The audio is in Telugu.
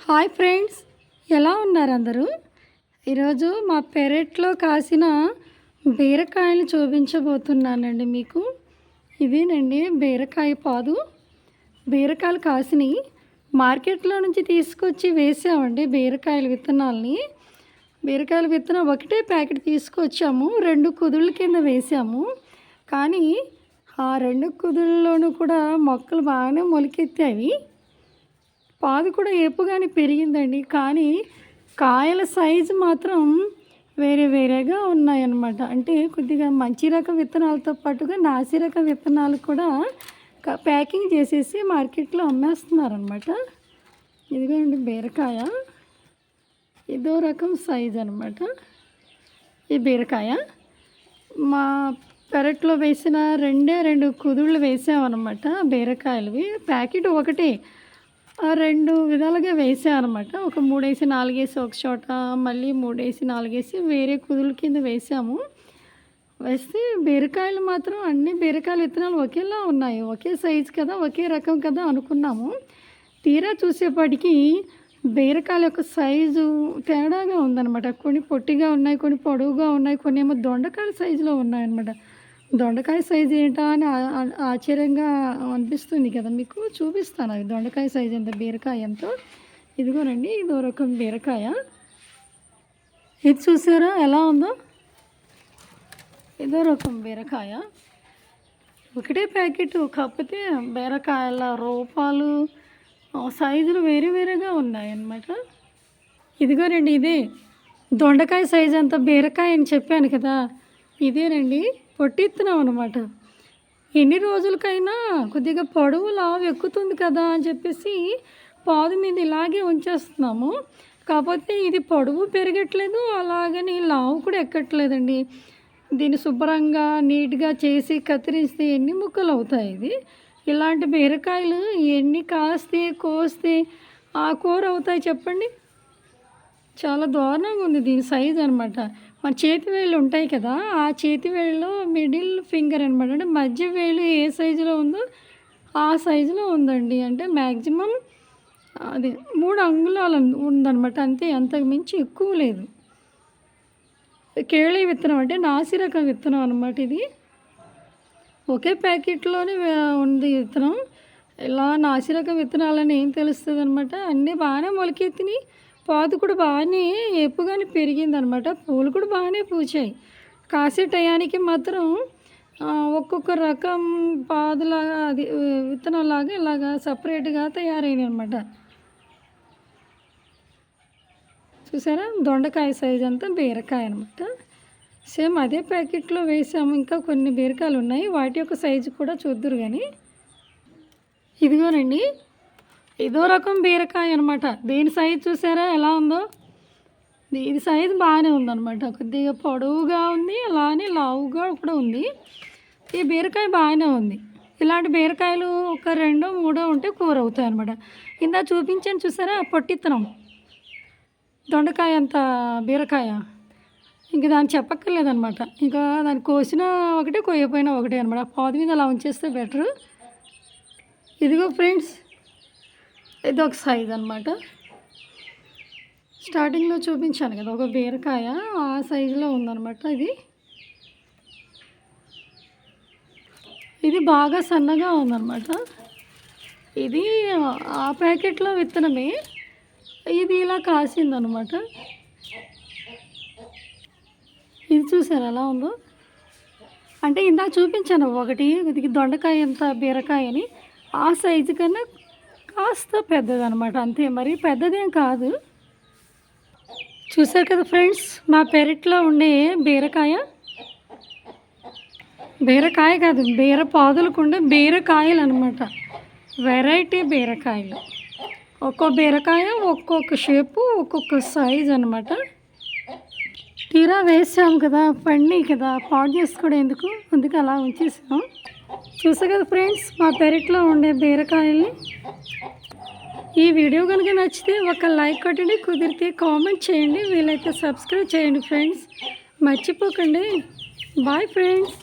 హాయ్ ఫ్రెండ్స్ ఎలా ఉన్నారు అందరూ? ఈరోజు మా పెరట్లో కాసిన బీరకాయలు చూపించబోతున్నానండి మీకు. ఇవేనండి బీరకాయ పాదు. బీరకాయలు కాసినవి మార్కెట్లో నుంచి తీసుకొచ్చి వేసామండి బీరకాయల విత్తనాలని. బీరకాయల విత్తనం ఒకటే ప్యాకెట్ తీసుకొచ్చాము రెండు కుదుళ్ళ కింద వేసాము. కానీ ఆ రెండు కుదుళ్ళలోనూ కూడా మొక్కలు బాగానే మొలికెత్తాయి. పాదు కూడా ఏపుగానే పెరిగిందండి. కానీ కాయల సైజు మాత్రం వేరే వేరేగా ఉన్నాయన్నమాట. అంటే కొద్దిగా మంచి రకం విత్తనాలతో పాటుగా నాసి రకం విత్తనాలు కూడా ప్యాకింగ్ చేసేసి మార్కెట్లో అమ్మేస్తున్నారనమాట ఇదిగోండి బీరకాయ. ఇదో రకం సైజ్ అనమాట ఈ బీరకాయ. మా పెరట్లో వేసిన రెండే రెండు కుదుళ్ళు వేసామన్నమాట బీరకాయలవి. ప్యాకెట్ ఒకటి. రెండు విధాలుగా వేసామన్నమాట ఒక మూడేసి నాలుగేసి ఒక చోట మళ్ళీ మూడేసి నాలుగేసి వేరే కుదుల కింద వేసాము. వేస్తే బీరకాయలు మాత్రం అన్ని బీరకాయల విత్తనాలు ఒకేలా ఉన్నాయి. ఒకే సైజు కదా ఒకే రకం కదా అనుకున్నాము. తీరా చూసేపాటికి బీరకాయల యొక్క సైజు తేడాగా ఉందన్నమాట. కొన్ని పొట్టిగా ఉన్నాయి కొన్ని పొడవుగా ఉన్నాయి కొన్ని ఏమో దొండకాయల సైజులో ఉన్నాయన్నమాట. దొండకాయ సైజు ఏంటా అని ఆశ్చర్యంగా అనిపిస్తుంది కదా మీకు. చూపిస్తాను అది. దొండకాయ సైజు ఎంత బీరకాయ ఎంతో? ఇదిగోనండి ఇదో రకం బీరకాయ. ఇది చూసారా ఎలా ఉందో? ఇదో రకం బీరకాయ. ఒకటే ప్యాకెట్ కాకపోతే బీరకాయల రూపాలు సైజులు వేరే వేరేగా ఉన్నాయన్నమాట. ఇదిగోనండి ఇదే. దొండకాయ సైజు అంత బీరకాయ అని చెప్పాను కదా. ఇదేనండి. పొట్టిస్తున్నాం అనమాట ఎన్ని రోజులకైనా కొద్దిగా పొడవు లావు ఎక్కుతుంది కదా అని చెప్పేసి పాదు మీద ఇలాగే ఉంచేస్తున్నాము. కాకపోతే ఇది పొడవు పెరగట్లేదు అలాగని లావు కూడా ఎక్కట్లేదండి. దీన్ని శుభ్రంగా నీట్గా చేసి కత్తిరిస్తే ఎన్ని ముక్కలు అవుతాయి ఇది? ఇలాంటి బీరకాయలు ఎన్ని కాస్తే కోస్తే ఆ కూర అవుతాయి చెప్పండి? చాలా దారుణంగా ఉంది దీని సైజ్ అనమాట మన చేతి వేళ్ళు ఉంటాయి కదా ఆ చేతి వేళ్ళలో మిడిల్ ఫింగర్ అనమాట అంటే మధ్య వేలు ఏ సైజులో ఉందో ఆ సైజులో ఉందండి. అంటే మ్యాక్సిమం అది మూడు అంగుళాలు ఉందన్నమాట. అంతే అంతకు మించి ఎక్కువ లేదు. కేళి విత్తనం అంటే నాసి రకం విత్తనం అనమాట ఇది. ఒకే ప్యాకెట్లోనే ఉంది విత్తనం. ఇలా నాసిరకం విత్తనాలని ఏం తెలుస్తుంది అనమాట అన్నీ బాగానే మొలకెత్తినాయి. పాదు కూడా బాగానే ఎప్పుగానే పెరిగింది అనమాట పూలు కూడా బాగానే పూచాయి. కాసే టయానికి మాత్రం ఒక్కొక్క రకం పాదులాగా అది విత్తనంలాగా ఇలాగా సపరేట్గా తయారైనాయి అనమాట చూసారా? దొండకాయ సైజ్ అంతా బీరకాయ అనమాట. సేమ్ అదే ప్యాకెట్లో వేసాము. ఇంకా కొన్ని బీరకాయలు ఉన్నాయి. వాటి యొక్క సైజు కూడా చూద్దురు కానీ ఇదిగోనండి. ఇదో రకం బీరకాయ అనమాట దీని సైజ్ చూసారా ఎలా ఉందో? దీని సైజ్ సైజు బాగానే ఉందన్నమాట. కొద్దిగా పొడవుగా ఉంది అలానే లావుగా కూడా ఉంది. ఈ బీరకాయ బాగానే ఉంది. ఇలాంటి బీరకాయలు ఒక రెండో మూడో ఉంటే కూర అవుతాయి అనమాట ఇందా చూపించాను చూసారా? పొట్టిత్తనం. దొండకాయ అంత బీరకాయ. ఇంకా దాన్ని చెప్పక్కర్లేదనమాట ఇంకా దాన్ని కోసిన ఒకటే కొయ్యపోయినా ఒకటే అనమాట పాదు మీద అలా ఉంచేస్తే బెటరు. ఇదిగో ఫ్రెండ్స్ ఇది ఒక సైజ్ అనమాట స్టార్టింగ్లో చూపించాను కదా ఒక బీరకాయ ఆ సైజులో ఉందన్నమాట ఇది. ఇది బాగా సన్నగా ఉందన్నమాట. ఇది ఆ ప్యాకెట్లో విత్తనమే. ఇది ఇలా కాసిందనమాట ఇది చూసారు ఎలా ఉందో? అంటే ఇందాక చూపించాను ఒకటి ఇది దొండకాయ ఎంత బీరకాయ అని. ఆ సైజు కన్నా కాస్త పెద్దదనమాట అంతే. మరి పెద్దదేం కాదు. చూసారు కదా ఫ్రెండ్స్ మా పెరట్లో ఉండే బీరకాయ? బీరకాయ కాదు బీర పాదులకు ఉండే బీరకాయలు అనమాట వెరైటీ బీరకాయలు. ఒక్కో బీరకాయ ఒక్కొక్క షేపు ఒక్కొక్క సైజ్ అనమాట. తీరా వేసాం కదా పండి కదా పాడు చేసుకోవడం ఎందుకు? అందుకు అలా ఉంచేసాం. చూసా కదా ఫ్రెండ్స్ మా పెరట్లో ఉండే బీరకాయల్ని. ఈ వీడియో కనుక నచ్చితే ఒక లైక్ కొట్టండి కుదిరితే కామెంట్ చేయండి వీలైతే సబ్స్క్రైబ్ చేయండి ఫ్రెండ్స్. మర్చిపోకండి. Bye friends.